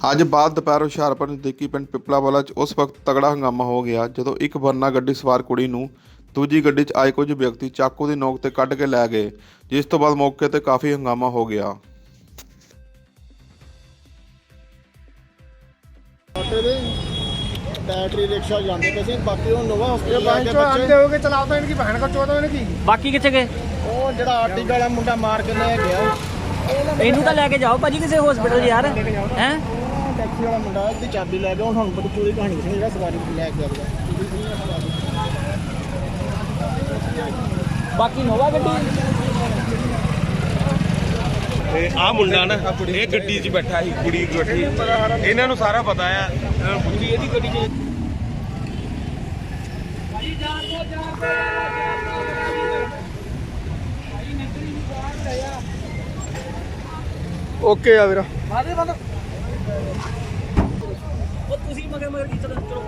ਅੱਜ ਬਾਅਦ ਦੁਪਹਿਰ ਹੁਸ਼ਿਆਰਪੁਰ ਨਜ਼ਦੀਕੀ ਪਿੰਡ ਪਿਪਲਾਵਾਲਾ 'ਚ ਉਸ ਵਕਤ ਤਗੜਾ ਹੰਗਾਮਾ ਹੋ ਗਿਆ ਜਦੋਂ ਇੱਕ ਵਰਨਾ ਗੱਡੀ ਸਵਾਰ ਕੁੜੀ ਨੂੰ ਦੂਜੀ ਗੱਡੀ 'ਚ ਆਏ ਕੁਝ ਵਿਅਕਤੀ ਚਾਕੂ ਦੀ ਨੋਕ ਤੇ ਕੱਢ ਕੇ ਲੈ ਗਏ ਜਿਸ ਤੋਂ ਬਾਅਦ ਮੌਕੇ ਤੇ ਕਾਫੀ ਹੰਗਾਮਾ ਹੋ ਗਿਆ। ਬਾਕੀ ਕਿੱਥੇ ਗਏ? ਉਹ ਜਿਹੜਾ ਆਰਟੀ ਵਾਲਾ ਮੁੰਡਾ ਮਾਰ ਕੇ ਲੈ ਗਿਆ। ਇਹਨੂੰ ਤਾਂ ਲੈ ਕੇ ਜਾਓ ਭਾਜੀ ਕਿਸੇ ਹਸਪੀਟਲ ਯਾਰ। ਹੈ? ਟੈਕਸੀ ਵਾਲਾ ਮੁੰਡਾ ਤੇ ਚਾਬੀ ਲੈ ਗਿਆ ਹੁਣ ਹੁਣ ਪਤਾ ਪੂਰੀ ਕਹਾਣੀ ਸੀ ਜਿਹੜਾ ਸਵਾਰੀ ਲੈ ਕੇ ਆਉਂਦਾ ਬਾਕੀ ਨੋਵਾ ਗੱਡੀ? ਤੇ ਆ ਮੁੰਡਾ ਨਾ ਇਹ ਗੱਡੀ 'ਚ ਬੈਠਾ ਸੀ ਕੁੜੀ ਬੈਠੀ। ਇਹਨਾਂ ਨੂੰ ਸਾਰਾ ਪਤਾ ਆ। ਕੁੜੀ ਇਹਦੀ ਗੱਡੀ 'ਚ ਭਾਈ ਜਾਨ ਤੋਂ ਜਾਨ ਭਾਈ ਨਕਲੀ ਨੂੰ ਬਾਹਰ ਲਿਆ ਓਕੇ ਆ ਵੀਰਾ। ਮਾਰੇ ਬੰਦਾ। ਉਹ ਤੁਸੀਂ ਮਗਰ ਮਗਰ ਕੀ ਚਲੋ ਚਲੋ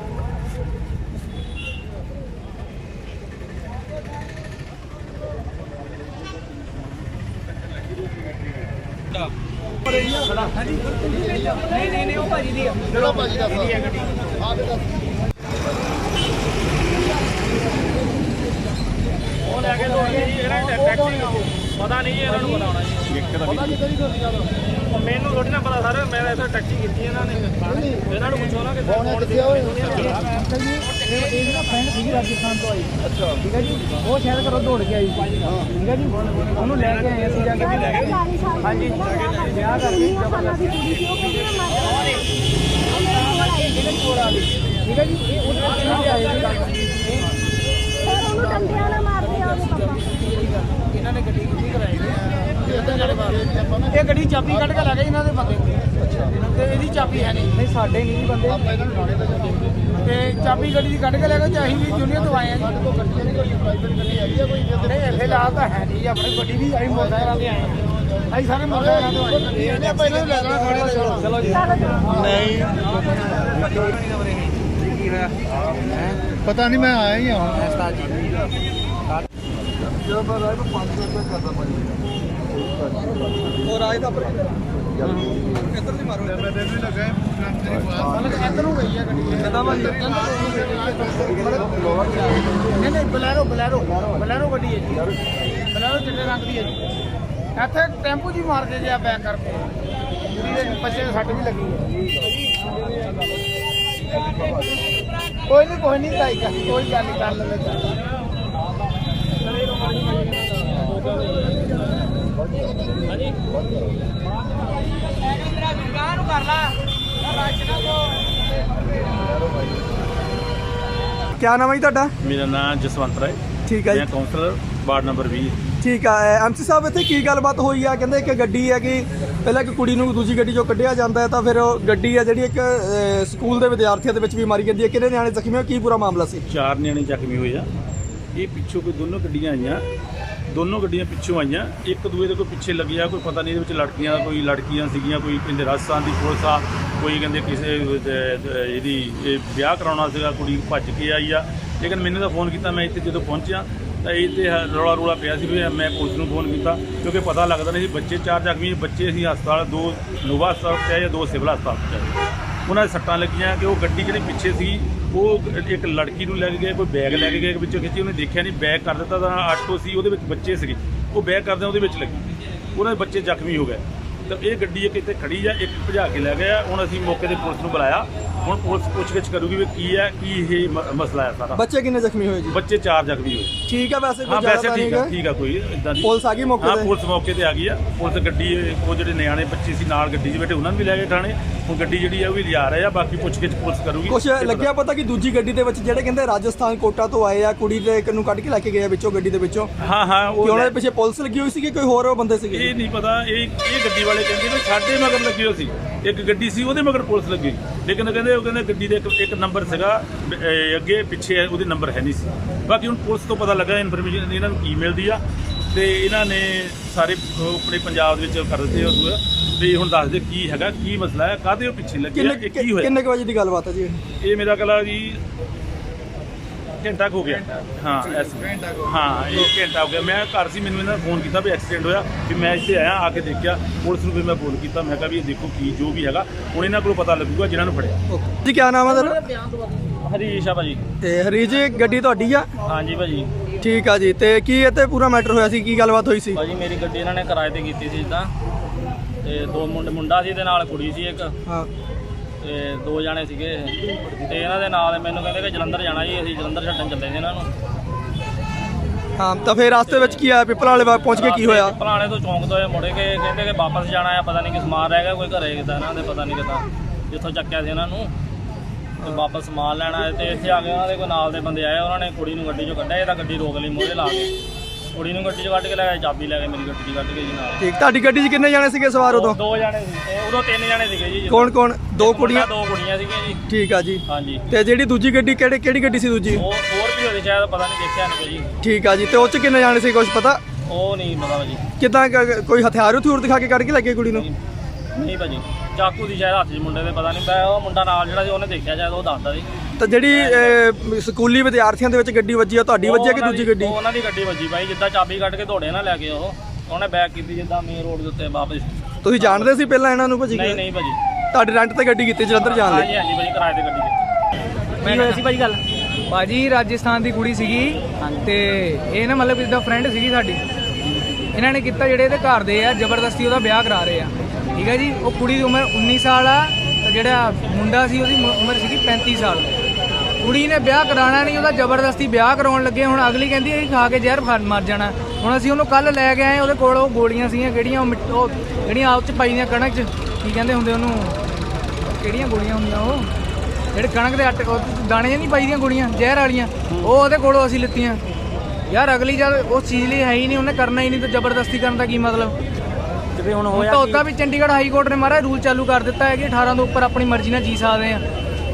ਨਹੀਂ ਨਹੀਂ ਨਹੀਂ ਉਹ ਭਾਜੀ ਦੀ ਆ ਜਿਹੜਾ ਭਾਜੀ ਦਾ ਆ ਦੇ ਦੱਸ ਉਹ ਲੈ ਕੇ ਗਏ ਜੀ ਇਹਨਾਂ ਟੈਕਸੀ ਪਤਾ ਨਹੀਂ ਇਹਨਾਂ ਨੂੰ ਪਤਾ ਹੋਣਾ ਮੌਕੇ ਪਤਾ ਕਿੱਦਾਂ ਦੀ ਤੁਹਾਡੀ ਗੱਲ ਮੈਨੂੰ ਥੋੜੀ ਨਾ ਪਤਾ ਸਰ ਮੈਂ ਤਾਂ ਟੈਕਸੀ ਕੀਤੀ ਇਹਨਾਂ ਨੇ। ਇਹਨਾਂ ਨੂੰ ਪੁੱਛੋ ਨਾ ਕਿ ਉਹਨੇ ਕਿੱਥੇ ਹੋਏ ਅੰਕਲ ਜੀ। ਇਹ ਇਹ ਨਾ ਫਰੈਂਡ ਸੀਗੀ ਰਾਜਸਥਾਨ ਤੋਂ ਆਈ ਅੱਛਾ। ਠੀਕ ਹੈ ਜੀ। ਉਹ ਸ਼ਹਿਰ ਕਰੋ ਦੌੜ ਕੇ ਆਈ ਠੀਕ ਹੈ ਜੀ। ਉਹਨੂੰ ਲੈ ਕੇ ਆਏ ਅਸੀਂ ਜਾ ਕੇ। ਲੈ ਕੇ ਹਾਂਜੀ। ਵਿਆਹ ਕਰਕੇ ਠੀਕ ਹੈ ਜੀ। ਇਹ ਉਹਦੇ ਨਾਲ ਆਏ ਸੀ। ਸਰ ਉਹਨੂੰ ਡੰਡਿਆਂ ਨਾਲ ਮਾਰਦੇ ਆ ਉਹਦੇ ਪਾਪਾ। ਇਹਨਾਂ ਨੇ ਗੱਡੀ ਇਹ ਗੱਡੀ ਚਾਬੀ ਕੱਢ ਕੇ ਲੈ ਗਏ ਇਹਨਾਂ ਦੇ ਬੰਦੇ। ਤੇ ਇਹਦੀ ਚਾਬੀ ਹੈ ਨਹੀਂ। ਨਹੀਂ ਸਾਡੇ ਨਹੀਂ ਬੰਦੇ। ਆਪਾਂ ਇਹਨਾਂ ਨੂੰ ਥਾਣੇ ਤੇ ਤੇ ਚਾਬੀ ਗੱਡੀ ਦੀ ਕੱਢ ਕੇ ਲੈ ਗਏ ਚਾਹੀ ਵੀ ਜੂਨੀਅਰ ਤੋਂ ਆਏ ਆ ਸਾਡੇ ਕੋਲ ਗੱਡੀ ਨਹੀਂ ਕੋਈ ਪ੍ਰਾਈਵੇਟ ਗੱਡੀ ਹੈਗੀ ਆ ਕੋਈ ਜਿਹਦੇ ਨਹੀਂ ਫਿਲਹਾਲ ਤਾਂ ਹੈ ਨਹੀਂ ਆਪਣੀ ਗੱਡੀ ਵੀ ਆਈ ਮੋਟਰਸਾਈਕਲਾਂ ਤੇ ਆਏ ਆ। ਅਸੀਂ ਸਾਰੇ ਮੋਟਰਸਾਈਕਲਾਂ ਤੋਂ ਆਏ ਨਹੀਂ ਇਹਨਾਂ ਨੂੰ ਲੈ ਥਾਣੇ ਤੇ ਚਲੋ ਜੀ। ਪਤਾ ਨਹੀਂ ਮੈਂ ਆਇਆ ਹੀ ਹਾਂ ਇੱਧਰ ਨੂੰ ਗਈ ਆ ਗੱਡੀ। ਕਿਦਾਂ ਵਾ ਨਹੀਂ ਨਹੀਂ ਬਲੈਰੋ ਬਲੈਰੋ। ਬਲੈਰੋ। ਗੱਡੀ ਹੈ ਜੀ। ਬਲੈਰੋ। ਚਿੱਟੇ ਰੰਗ ਦੀ ਹੈ ਜੀ। ਇੱਥੇ ਟੈਂਪੂ ਜੀ ਮਾਰ ਕੇ ਗਿਆ ਬੈਕ ਕਰਕੇ। ਬੱਚੇ ਦੇ ਸੱਟ ਵੀ ਲੱਗੀ ਹੈ। ਕੋਈ ਨਹੀਂ ਕੋਈ ਨਹੀਂ ਲਾਈ ਕਰ ਕਰ ਕਿਆ ਨਾਮ ਹੈ ਜੀ ਤੁਹਾਡਾ? ਮੇਰਾ ਨਾਮ ਜਸਵੰਤ ਰਾਏ। ਠੀਕ ਹੈ ਜੀ। ਮੈਂ ਕਾਉਂਸਲਰ ਵਾਰਡ ਨੰਬਰ 20 ਠੀਕ ਆ ਐਮਸੀ ਸਾਹਿਬ ਇੱਥੇ ਕੀ ਗੱਲਬਾਤ ਹੋਈ ਆ? ਕਹਿੰਦੇ ਇੱਕ ਗੱਡੀ ਹੈ ਕਿ ਪਹਿਲਾਂ ਇੱਕ ਕੁੜੀ ਨੂੰ ਦੂਜੀ ਗੱਡੀ ਚੋਂ ਕੱਢਿਆ ਜਾਂਦਾ ਹੈ ਤਾਂ ਫਿਰ ਉਹ ਗੱਡੀ ਹੈ ਜਿਹੜੀ ਇੱਕ ਸਕੂਲ ਦੇ ਵਿਦਿਆਰਥੀਆਂ ਦੇ ਵਿੱਚ ਵੀ ਮਾਰੀ ਜਾਂਦੀ ਹੈ। ਕਿਹੜੇ ਨਿਆਣੇ ਜ਼ਖਮੀ ਹੋਏ? ਕੀ ਪੂਰਾ ਮਾਮਲਾ ਸੀ? ਚਾਰ ਨਿਆਣੇ ਜ਼ਖਮੀ ਹੋਏ ਆ। ਇਹ ਪਿੱਛੋਂ ਕੋਈ ਦੋਨੋਂ ਗੱਡੀਆਂ ਆਈਆਂ। ਦੋਨੋਂ ਗੱਡੀਆਂ ਪਿੱਛੋਂ ਆਈਆਂ। ਇੱਕ ਦੂਏ ਦੇ ਕੋਈ ਪਿੱਛੇ ਲੱਗਿਆ, ਕੋਈ ਪਤਾ ਨਹੀਂ ਇਹਦੇ ਵਿੱਚ ਲੜਕੀਆਂ, ਕੋਈ ਲੜਕੀਆਂ ਸੀਗੀਆਂ, ਕੋਈ ਕਹਿੰਦੇ ਰਾਜਸਥਾਨ ਦੀ ਪੁਲਿਸ ਆ, ਕੋਈ ਕਹਿੰਦੇ ਕਿਸੇ ਇਹਦੀ ਵਿਆਹ ਕਰਾਉਣਾ ਸੀਗਾ, ਕੁੜੀ ਭੱਜ ਕੇ ਆਈ ਆ। ਲੇਕਿਨ ਮੈਨੂੰ ਤਾਂ ਫੋਨ ਕੀਤਾ, ਮੈਂ ਇੱਥੇ ਜਦੋਂ ਪਹੁੰਚਿਆ, ਤਾਂ ਇਹ ਤੇ ਰੌਲਾ ਰੌਲਾ ਪਿਆ ਸੀ ਵੀ ਮੈਂ ਪੁਲਿਸ ਨੂੰ ਫੋਨ ਕੀਤਾ, ਕਿਉਂਕਿ ਪਤਾ ਲੱਗਦਾ ਨਹੀਂ ਸੀ ਬੱਚੇ ਚਾਰ ਜ਼ਖਮੀ ਬੱਚੇ ਸੀ ਹਸਪਤਾਲ, ਦੋ ਨੋਵਾ ਹਸਪਤਾਲ ਤੇ ਆਏ ਦੋ ਸਿਵਲ ਹਸਪਤਾਲ ਤੇ ਆਏ ਉਹਨਾਂ ਦੇ ਸੱਟਾਂ ਲੱਗੀਆਂ ਕਿ ਉਹ ਗੱਡੀ ਜਿਹੜੀ ਪਿੱਛੇ ਸੀ ਉਹ ਇੱਕ ਲੜਕੀ ਨੂੰ ਲੈ ਕੇ ਗਏ, ਕੋਈ ਬੈਗ ਲੈ ਕੇ ਗਏ ਵਿੱਚੋਂ ਖਿੱਚੀ, ਉਹਨੇ ਦੇਖਿਆ ਨਹੀਂ ਬੈਗ ਕਰ ਦਿੱਤਾ ਤਾਂ ਆਟੋ ਸੀ, ਉਹਦੇ ਵਿੱਚ ਬੱਚੇ ਸੀਗੇ। ਉਹ ਬੈਗ ਕਰਦੇ ਉਹਦੇ ਵਿੱਚ ਲੱਗੀ। ਉਹਨਾਂ ਦੇ ਬੱਚੇ ਜ਼ਖਮੀ ਹੋ ਗਏ। ਤਾਂ ਇਹ ਗੱਡੀ ਇੱਕ ਇੱਥੇ ਖੜੀ ਆ ਇੱਕ ਭਜਾ ਕੇ ਲੈ ਗਿਆ। ਹੁਣ ਅਸੀਂ ਮੌਕੇ ਤੇ ਪੁਲਿਸ ਨੂੰ ਬੁਲਾਇਆ। ਹੁਣ ਪੁਲਿਸ ਪੁੱਛਗਿੱਛ ਕਰੂਗੀ ਵੀ ਕੀ ਹੈ ਕੀ ਇਹ ਮ- ਮਸਲਾ ਹੈ ਸਾਰਾ। ਬੱਚੇ ਕਿੰਨੇ ਜ਼ਖਮੀ ਹੋਏ ਜੀ? ਬੱਚੇ ਚਾਰ ਜ਼ਖਮੀ ਹੋਏ। ਠੀਕ ਆ ਵੈਸੇ ਹਾਂ ਕੋਈ ਵੈਸੇ ਜ਼ਿਆਦਾ ਠੀਕ ਨਹੀਂ ਠੀਕ ਆ ਕੋਈ ਇਦਾਂ ਦੀ ਪੁਲਿਸ ਆ ਗਈ ਮੌਕੇ ਹਾਂ ਤੇ? ਪੁਲਿਸ ਮੌਕੇ ਤੇ ਆ ਗਈ ਆ। ਪੁਲਿਸ ਗੱਡੀ ਉਹ ਜਿਹੜੇ ਨਿਆਣੇ ਬੱਚੇ ਸੀ ਨਾਲ ਗੱਡੀ 'ਚ ਬੈਠੇ ਉਹਨਾਂ ਨੂੰ ਵੀ ਲੈ ਕੇ ਥਾਣੇ। ਹੁਣ ਗੱਡੀ ਜਿਹੜੀ ਆ ਉਹ ਵੀ ਲਿਆ ਰਹੇ ਆ ਬਾਕੀ ਪੁੱਛਗਿੱਛ ਪੁਲਿਸ ਕਰੂਗੀ। ਕੁਛ ਇਹ ਪਤਾ- ਲੱਗਿਆ ਪਤਾ ਕਿ ਦੂਜੀ ਗੱਡੀ ਦੇ ਵਿੱਚ ਜਿਹੜੇ ਕਹਿੰਦੇ ਰਾਜਸਥਾਨ ਕੋਟਾ ਤੋਂ ਆਏ ਆ ਕੁੜੀ ਦੇ ਇੱਕ ਨੂੰ ਕੱਢ ਕੇ ਲੈ ਕੇ ਗਏ ਆ ਵਿੱਚੋਂ ਗੱਡੀ ਦੇ ਵਿੱਚੋਂ। ਹਾਂ ਹਾਂ ਕਿ ਉਹ ਉਹਨਾਂ ਦੇ ਪਿੱਛੇ ਪੁਲਿਸ ਲੱਗੀ ਹੋਈ ਸੀ ਕਿ ਕੋਈ ਹੋਰ ਬੰਦੇ ਸੀਗੇ? ਇਹ ਨਹੀਂ ਪਤਾ ਇਹ ਇਹ ਗੱਡੀ ਵਾਲੇ ਕਹਿੰਦੇ ਨੇ ਸਾਡੇ ਮਗਰ ਲੱਗੀ ਹੋਈ ਸੀ। ਇੱਕ ਗੱਡੀ ਸੀ ਉਹਦੇ ਮਗਰ ਪੁਲਿਸ ਲੱਗੀ। ਲੇਕਿਨ ਉਹ ਕਹਿੰਦੇ ਉਹ ਕਹਿੰਦੇ ਗੱਡੀ ਦੇ ਇੱਕ ਇੱਕ ਨੰਬਰ ਸੀਗਾ ਅਹ ਅੱਗੇ ਪਿੱਛੇ ਉਹਦੇ ਨੰਬਰ ਹੈ ਨਹੀਂ ਸੀ। ਬਾਕੀ ਹੁਣ ਪੁਲਿਸ ਤੋਂ ਪਤਾ ਲੱਗਾ ਇਨਫੋਰਮੇਸ਼ਨ ਇਹਨਾਂ ਨੂੰ ਕੀ ਮਿਲਦੀ ਆ ਤੇ ਇਹਨਾਂ ਨੇ ਸਾਰੇ ਆਪਣੇ ਪੰਜਾਬ ਦੇ ਵਿੱਚ ਕਰ ਦਿੱਤੇ ਉਹ ਵੀ ਹੁਣ ਦੱਸ ਦੇ ਕੀ ਹੈਗਾ ਕੀ ਮਸਲਾ ਹੈ ਕਾਹਦੇ ਉਹ ਪਿੱਛੇ ਲੱਗੇ ਆ ਕਿੰਨੇ ਇਹ ਕੀ ਹੋਇਆ? ਕਿੰਨੇ ਕੁ ਵਜੇ ਦੀ ਗੱਲਬਾਤ ਹੈ ਜੀ ਇਹ? ਇਹ ਮੇਰਾ ਕਲਾ ਜੀ ਘੰਟਾ ਕੁ ਹੋ ਗਿਆ। ਹਾਂ ਐਸ ਹਾਂ ਇੱਕ ਘੰਟਾ ਹੋ ਗਿਆ। ਮੈਂ ਘਰ ਸੀ ਮੈਨੂੰ ਇਹਨਾਂ ਨੇ ਫੋਨ ਕੀਤਾ ਵੀ ਐਕਸੀਡੈਂਟ ਹੋਇਆ ਵੀ ਮੈਂ ਇੱਥੇ ਆਇਆ ਆ ਕੇ ਦੇਖਿਆ। ਪੁਲਿਸ ਨੂੰ ਵੀ ਮੈਂ ਫੋਨ ਕੀਤਾ ਮੈਂ ਕਿਹਾ ਵੀ ਇਹ ਦੇਖੋ ਕੀ ਜੋ ਵੀ ਹੈਗਾ ਹੁਣ ਇਹਨਾਂ ਕੋਲ ਪਤਾ ਲੱਗੂਗਾ ਜਿਨ੍ਹਾਂ ਨੂੰ ਫੜਿਆ। ਜੀ ਕੀ ਨਾਮ ਹੈ ਤੁਹਾਡਾ? ਹਰੀਸ਼ ਆ ਭਾਜੀ। ਤੇ ਹਰੀਜ ਜੀ ਗੱਡੀ ਤੁਹਾਡੀ ਆ? ਹਾਂਜੀ ਭਾਜੀ। ਠੀਕ ਆ ਜੀ। ਤੇ ਕੀ ਇੱਥੇ ਪੂਰਾ ਮੈਟਰ ਹੋਇਆ ਸੀ? ਕੀ ਗੱਲਬਾਤ ਹੋਈ ਸੀ? ਭਾਜੀ ਮੇਰੀ ਗੱਡੀ ਇਹਨਾਂ ਨੇ ਕਿਰਾਏ ਤੇ ਕੀਤੀ ਸੀ ਜਿੱਦਾਂ ਤੇ ਦੋ ਮੁੰਡੇ ਮੁੰਡਾ ਸੀ ਤੇ ਨਾਲ ਕੁੜੀ ਸੀ ਇੱਕ। ਹਾਂ। ਤੇ ਦੋ ਜਾਣੇ ਸੀਗੇ ਤੇ ਇਹਨਾਂ ਦੇ ਨਾਲ ਮੈਨੂੰ ਕਹਿੰਦੇ ਕਿ ਜਲੰਧਰ ਜਾਣਾ ਜੀ ਅਸੀਂ ਜਲੰਧਰ ਛੱਡਣ ਚੱਲੇ ਸੀ ਇਹਨਾਂ ਨੂੰ। ਹਾਂ ਤਾਂ ਫਿਰ ਰਸਤੇ ਵਿੱਚ ਕੀ ਆਇਆ? ਪਿੱਪਲ ਵਾਲੇ ਬਾਗ ਪਹੁੰਚ ਕੇ ਕੀ ਹੋਇਆ? ਪੁਰਾਣੇ ਤੋਂ ਚੌਂਕ ਤੋਂ ਇਹ ਮੁੜੇ ਕੇ ਕਹਿੰਦੇ ਕਿ ਵਾਪਸ ਜਾਣਾ ਆ ਪਤਾ ਨਹੀਂ ਕਿ ਸਮਾਨ ਰਹਿ ਗਿਆ ਕੋਈ ਘਰੇ ਕਿਦਾਂ ਇਹਨਾਂ ਦੇ ਪਤਾ ਨਹੀਂ ਕਿਦਾਂ। ਜਿੱਥੋਂ ਚੱਕਿਆ ਸੀ ਇਹਨਾਂ ਨੂੰ ਤੇ ਵਾਪਸ ਸਮਾਨ ਲੈਣਾ ਹੈ ਤੇ ਇੱਥੇ ਆ ਕੇ ਉਹਨਾਂ ਦੇ ਕੋਈ ਨਾਲ ਦੇ ਬੰਦੇ ਆਏ ਉਹਨਾਂ ਨੇ ਕੁੜੀ ਨੂੰ ਗੱਡੀ 'ਚੋਂ ਕੱਢਿਆ ਇਹ ਤਾਂ ਗੱਡੀ ਰੋਕ ਲਈ ਮੂਹਰੇ ਲਾ ਕੇ। ਕੁੜੀ ਨੂੰ ਗੱਡੀ 'ਚੋਂ ਕੱਢ ਕੇ ਲੈ ਗਏ ਚਾਬੀ ਲੈ ਕੇ ਮੇਰੀ ਗੱਡੀ 'ਚ ਕੱਢ ਕੇ ਜੀ ਨਾਲ। ਠੀਕ ਤੁਹਾਡੀ ਗੱਡੀ 'ਚ ਕਿੰਨੇ ਜਾਣੇ ਸੀਗੇ ਸਵਾਰ ਉਦੋਂ? ਦੋ ਜਾਣੇ ਸੀ। ਉਦੋਂ ਤਿੰਨ ਜਾਣੇ ਸੀਗੇ ਜੀ। ਕੌਣ ਕੌਣ? ਦੋ ਕੁੜੀਆਂ? ਦੋ ਕੁੜੀਆਂ ਸੀਗੀਆਂ ਜੀ। ਠੀਕ ਆ ਜੀ। ਹਾਂਜੀ। ਤੇ ਜਿਹੜੀ ਦੂਜੀ ਗੱਡੀ ਕਿਹੜੇ ਕਿਹੜੀ ਗੱਡੀ ਸੀ ਦੂਜੀ? ਉਹ ਹੋਰ ਵੀ ਹੋਦੇ ਸ਼ਾਇਦ ਪਤਾ ਨਹੀਂ ਦੇਖਿਆ ਨਹੀਂ ਜੀ ਠੀਕ ਆ ਜੀ ਤੇ ਉਹ 'ਚ ਕਿੰਨੇ ਜਾਣੇ ਸੀ ਕੁਝ ਪਤਾ? ਉਹ ਨਹੀਂ ਪਤਾ ਜੀ ਕਿਦਾਂ ਕੋਈ ਹਥਿਆਰ ਹਥਿਊਰ ਦਿਖਾ ਕੇ ਕੱਢ ਕੇ ਲੱਗੇ ਕੁੜੀ ਨੂੰ? ਨਹੀਂ ਭਾਜੀ। ਚਾਕੂ ਦੀ ਸ਼ਾਇਦ ਹੱਥ 'ਚ ਮੁੰਡੇ ਦੇ ਪਤਾ ਨਹੀਂ। ਪਿਆ ਉਹ ਮੁੰਡਾ ਨਾਲ ਜਿਹੜਾ ਸੀ ਉਹਨੇ ਦੇਖਿਆ ਸ਼ਾਇਦ ਉਹ ਦੱਸਦਾ ਸੀ। ਤਾਂ ਜਿਹੜੀ ਅਹ, ਸਕੂਲੀ ਵਿਦਿਆਰਥੀਆਂ ਦੇ ਵਿੱਚ ਗੱਡੀ ਵੱਜੀ ਆ ਤੁਹਾਡੀ ਵੱਜੀ ਆ ਕਿ ਉਹ ਉਹਨਾਂ ਦੂਜੀ ਦੀ- ਗੱਡੀ? ਉਹ ਉਹਨਾਂ ਦੀ ਗੱਡੀ ਵੱਜੀ ਬਾਈ ਜਿੱਦਾਂ ਚਾਬੀ ਕੱਢ ਕੇ ਦੌੜੇ ਨਾ ਲੈ ਕੇ ਉਹ। ਉਹਨੇ ਬੈਕ ਕੀਤੀ ਜਿੱਦਾਂ ਮੇਨ ਰੋਡ ਦੇ ਉੱਤੇ ਵਾਪਸ। ਤੁਸੀਂ ਜਾਣਦੇ ਸੀ ਪਹਿਲਾਂ ਇਹਨਾਂ ਨੂੰ ਭਾਜੀ ਨਹੀਂ ਨਹੀਂ ਭਾਜੀ। ਤੁਹਾਡੇ ਰੈਂਟ ਤੇ ਗੱਡੀ ਕੀਤੀ ਜਲੰਧਰ ਜਾਣ ਲਈ? ਹਾਂਜੀ ਹਾਂਜੀ ਭਾਜੀ ਕਿਰਾਏ ਤੇ ਗੱਡੀ ਕੀਤੀ ਕੀ ਹੋਇਆ ਸੀ ਭਾਜੀ ਗੱਲ? ਬਾਜੀ ਰਾਜਸਥਾਨ ਦੀ ਕੁੜੀ ਸੀਗੀ ਤੇ ਇਹ ਨਾ ਮਤਲਬ ਇਸਦਾ ਫਰੈਂਡ ਸੀਗੀ ਸਾਡੀ। ਇਹਨਾਂ ਨੇ ਕੀਤਾ ਜਿਹੜੇ ਇਹਦੇ ਘਰ ਦੇ ਆ ਜ਼ਬਰਦਸਤੀ ਉਹਦਾ ਵਿਆਹ ਕਰਾ ਰਹੇ ਆ। ਠੀਕ ਹੈ ਜੀ? ਉਹ ਕੁੜੀ ਦੀ ਉਮਰ 19 ਸਾਲ ਆ ਤੇ ਜਿਹੜਾ ਮੁੰਡਾ ਸੀ ਉਹਦੀ ਮ- ਉਮਰ ਸੀਗੀ 35 ਸਾਲ। ਕੁੜੀ ਨੇ ਵਿਆਹ ਕਰਾਉਣਾ ਨਹੀਂ ਉਹਦਾ ਜ਼ਬਰਦਸਤੀ ਵਿਆਹ ਕਰਾਉਣ ਲੱਗੇ। ਹੁਣ ਅਗਲੀ ਕਹਿੰਦੀ ਇਹ ਖਾ ਕੇ ਜ਼ਹਿਰ ਖਾ ਮਰ ਜਾਣਾ। ਹੁਣ ਅਸੀਂ ਉਹਨੂੰ ਕੱਲ ਲੈ ਕੇ ਆਏ ਉਹਦੇ ਕੋਲ ਉਹ ਗੋਲੀਆਂ ਸੀਗੀਆਂ ਕਿਹੜੀਆਂ ਉਹ ਮਿੱਟ- ਉਹ ਜਿਹੜੀਆਂ ਆਪ ਚ ਪਾਈਆਂ ਕਣਕ ਚ ਕੀ ਕਹਿੰਦੇ ਹੁੰਦੇ ਉਹਨੂੰ? ਕਿਹੜੀਆਂ ਗੋਲੀਆਂ ਹੁੰਦੀਆਂ ਉਹ? ਜਿਹੜੇ ਕਣਕ ਦੇ ਆਟੇ ਉਹ ਦਾਣੇ ਨਹੀਂ ਪਾਈਦੀਆਂ ਗੋਲੀਆਂ ਜ਼ਹਿਰ ਵਾਲੀਆਂ। ਉਹ ਉਹਦੇ ਕੋਲੋਂ ਅਸੀਂ ਲਿੱਤੀਆਂ। ਯਾਰ ਅਗਲੀ ਜਦ ਉਸ ਚੀਜ਼ ਲਈ ਹੈ ਹੀ ਨਹੀਂ ਉਹਨੇ ਕਰਨਾ ਹੀ ਨਹੀਂ ਤਾਂ ਜ਼ਬਰਦਸਤੀ ਕਰਨ ਦਾ ਕੀ ਮਤਲਬ? ਤੇ ਫਿਰ ਹੁਣ ਹੁਣ ਹੋਇਆ ਤਾਂ? ਉਦਾਂ ਵੀ ਚੰਡੀਗੜ੍ਹ ਹਾਈ ਕੋਰਟ ਨੇ ਮਾਰਾ ਰੂਲ ਚਾਲੂ ਕਰ ਦਿੱਤਾ ਹੈ ਕਿ 18 ਤੋਂ ਉੱਪਰ ਆਪਣੀ ਮਰਜ਼ੀ ਨਾਲ ਜੀ ਸਕਦੇ ਆ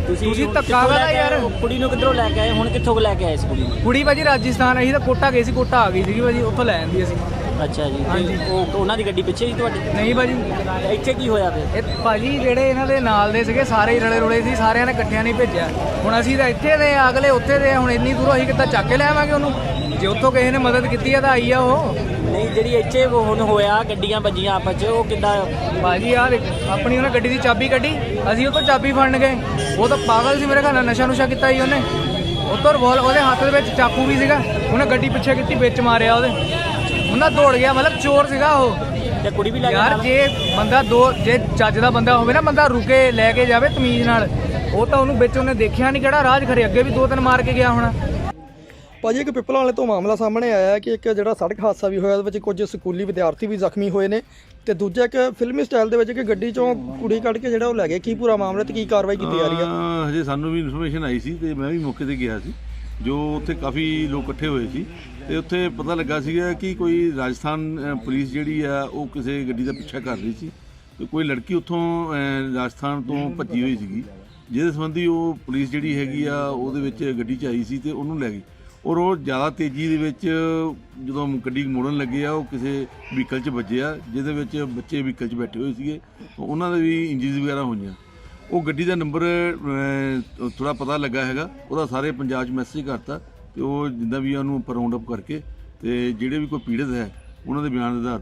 ਤੁਸੀਂ ਧੱਕਾ ਕਿੱਥੋਂ ਲੈ ਕਾਹਦਾ ਕੇ ਯਾਰ? ਕੁੜੀ ਨੂੰ ਕਿੱਧਰੋਂ ਲੈ ਕੇ ਆਏ? ਹੁਣ ਕਿੱਥੋਂ ਲੈ ਕੇ ਆਏ ਇਸ ਕੁੜੀ ਨੂੰ? ਕੁੜੀ ਭਾਜੀ ਰਾਜਸਥਾਨ ਅਸੀਂ ਤਾਂ ਕੋਟਾ ਗਏ ਸੀ ਕੋਟਾ ਆ ਗਈ ਸੀਗੀ ਭਾਜੀ ਉੱਥੋਂ ਲੈ ਆਂਦੀ ਅਸੀਂ। ਅੱਛਾ ਜੀ ਤੇ ਹਾਂਜੀ। ਉਹ ਉਹਨਾਂ ਦੀ ਗੱਡੀ ਪਿੱਛੇ ਸੀ ਤੁਹਾਡੀ? ਨਹੀਂ ਭਾਜੀ। ਤੇ ਇੱਥੇ ਕੀ ਹੋਇਆ ਫਿਰ? ਇਹ ਭਾਜੀ ਜਿਹੜੇ ਇਹਨਾਂ ਦੇ ਨਾਲ ਦੇ ਸੀਗੇ ਸਾਰੇ ਹੀ ਰਲੇ ਰੁਲੇ ਸੀ ਸਾਰਿਆਂ ਨੇ ਇਕੱਠਿਆਂ ਨਹੀਂ ਭੇਜਿਆ। ਹੁਣ ਅਸੀਂ ਤਾਂ ਇੱਥੇ ਦੇ ਆ, ਅਗਲੇ ਉੱਥੇ ਦੇ ਆ, ਹੁਣ ਇੰਨੀ ਦੂਰੋਂ ਅਸੀਂ ਕਿੱਦਾਂ ਚੱਕ ਕੇ ਲੈ ਆਵਾਂਗੇ ਉਹਨੂੰ? ਜੇ ਉੱਥੋਂ ਕਿਸੇ ਨੇ ਮਦਦ ਕੀਤੀ ਆ ਤਾਂ ਆਈ ਆ ਉਹ। ਨਹੀਂ ਜਿਹੜੀ ਇੱਥੇ ਉਹ ਹੁਣ ਹੋਇਆ ਗੱਡੀਆਂ ਵੱਜੀਆਂ ਆਪਸ 'ਚ ਉਹ ਕਿੱਦਾਂ? ਭਾਜੀ ਯਾਰ ਆਪਣੀ ਉਹਨੇ ਗੱਡੀ ਦੀ ਚਾਬੀ ਕੱਢੀ ਅਸੀਂ ਉਹ ਤੋਂ ਚਾਬੀ ਫੜਨ ਗਏ। ਉਹ ਤਾਂ ਪਾਗਲ ਸੀ ਮੇਰੇ ਘਰ ਨਾਲ ਨਸ਼ਾ ਨੁਸ਼ਾ ਕੀਤਾ ਸੀ ਉਹਨੇ। ਉਹ ਤੋਂ ਰਿਵਾਲ ਉਹਦੇ ਹੱਥ ਦੇ ਵਿੱਚ ਚਾਕੂ ਵੀ ਸੀਗਾ ਉਹਨੇ ਗੱਡੀ ਪਿੱਛੇ ਕੀਤੀ ਵਿੱਚ ਮਾਰਿਆ ਉਹਦੇ। ਉਹਨਾਂ ਦੌੜ ਗਿਆ ਮਤਲਬ ਚੋਰ ਸੀਗਾ ਉਹ। ਤੇ ਕੁੜੀ ਵੀ ਲੈ ਕੇ ਯਾਰ? ਜੇ ਬੰਦਾ ਦੋ ਜੇ ਚੱਜ ਦਾ ਬੰਦਾ ਹੋਵੇ ਨਾ ਬੰਦਾ ਰੁਕੇ ਲੈ ਕੇ ਜਾਵੇ ਤਮੀਜ਼ ਨਾਲ। ਉਹ ਤਾਂ ਉਹਨੂੰ ਵਿੱਚ ਉਹਨੇ ਦੇਖਿਆ ਨਹੀਂ ਕਿਹੜਾ ਰਾਜ ਖਰੇ ਅੱਗੇ ਵੀ ਦੋ ਤਿੰਨ ਮਾਰ ਕੇ ਗਿਆ ਹੋਣਾ। ਭਾਜੀ ਇੱਕ ਪਿੱਪਲ ਵਾਲੇ ਤੋਂ ਮਾਮਲਾ ਸਾਹਮਣੇ ਆਇਆ ਹੈ ਕਿ ਇੱਕ ਜਿਹੜਾ ਸੜਕ ਹਾਦਸਾ ਵੀ ਹੋਇਆ ਉਹਦੇ ਵਿੱਚ ਕੁਝ ਸਕੂਲੀ ਵਿਦਿਆਰਥੀ ਵੀ ਜ਼ਖਮੀ ਹੋਏ ਨੇ ਤੇ ਦੂਜਾ ਇੱਕ ਫਿਲਮੀ ਸਟਾਈਲ ਦੇ ਵਿੱਚ ਕਿ ਗੱਡੀ ਚੋਂ ਕੁੜੀ ਕੱਢ ਕੇ ਜਿਹੜਾ ਉਹ ਲੈ ਗਏ। ਕੀ ਪੂਰਾ ਮਾਮਲਾ ਤੇ ਕੀ ਕਾਰਵਾਈ ਕੀਤੀ ਜਾ ਰਹੀ ਆ ਹਜੇ ਸਾਨੂੰ ਵੀ ਇਨਫੋਰਮੇਸ਼ਨ ਆਈ ਸੀ ਤੇ ਮੈਂ ਵੀ ਮੌਕੇ ਤੇ ਗਿਆ ਸੀ ਜੋ ਉੱਥੇ ਕਾਫੀ ਲੋਕ ਇਕੱਠੇ ਹੋਏ ਸੀ। ਤੇ ਉੱਥੇ ਪਤਾ ਲੱਗਾ ਸੀਗਾ ਕਿ ਕੋਈ ਰਾਜਸਥਾਨ ਪੁਲਿਸ ਜਿਹੜੀ ਆ, ਉਹ ਕਿਸੇ ਗੱਡੀ ਦਾ ਪਿੱਛਾ ਕਰ ਰਹੀ ਸੀ ਤੇ ਕੋਈ ਲੜਕੀ ਉੱਥੋਂ ਰਾਜਸਥਾਨ ਤੋਂ ਭੱਜੀ ਹੋਈ ਸੀਗੀ। ਜਿਹਦੇ ਸੰਬੰਧੀ ਉਹ ਪੁਲਿਸ ਜਿਹੜੀ ਹੈਗੀ ਆ, ਉਹਦੇ ਵਿੱਚ ਗੱਡੀ 'ਚ ਆਈ ਸੀ ਤੇ ਉਹਨੂੰ ਲੈ ਗਈ। ਔਰ ਉਹ ਜ਼ਿਆਦਾ ਤੇਜ਼ੀ ਦੇ ਵਿੱਚ ਜਦੋਂ ਗੱਡੀ ਮੋੜਨ ਲੱਗੇ ਆ, ਉਹ ਕਿਸੇ ਵਹੀਕਲ 'ਚ ਵੱਜੇ ਆ, ਜਿਹਦੇ ਵਿੱਚ ਬੱਚੇ ਵਹੀਕਲ 'ਚ ਬੈਠੇ ਹੋਏ ਸੀਗੇ ਉਹਨਾਂ ਦੇ ਵੀ ਇੰਜਰੀਜ਼ ਵਗੈਰਾ ਹੋਈਆਂ। ਉਹ ਗੱਡੀ ਦਾ ਨੰਬਰ ਥੋੜਾ ਪਤਾ ਲੱਗਾ ਹੈਗਾ, ਉਹਦਾ ਸਾਰੇ ਪੰਜਾਬ 'ਚ ਮੈਸੇਜ ਕਰਤਾ। ਤੇ ਉਹ ਜਿੱਦਾਂ ਵੀ ਆ ਉਹਨੂੰ ਆਪਾਂ ਰਾਉਂਡ ਅਪ ਕਰਕੇ ਤੇ ਜਿਹੜੇ ਵੀ ਕੋਈ ਪੀੜਤ ਹੈ, ਉਹਨਾਂ ਦੇ ਬਿਆਨ ਦੇ ਆਧਾਰ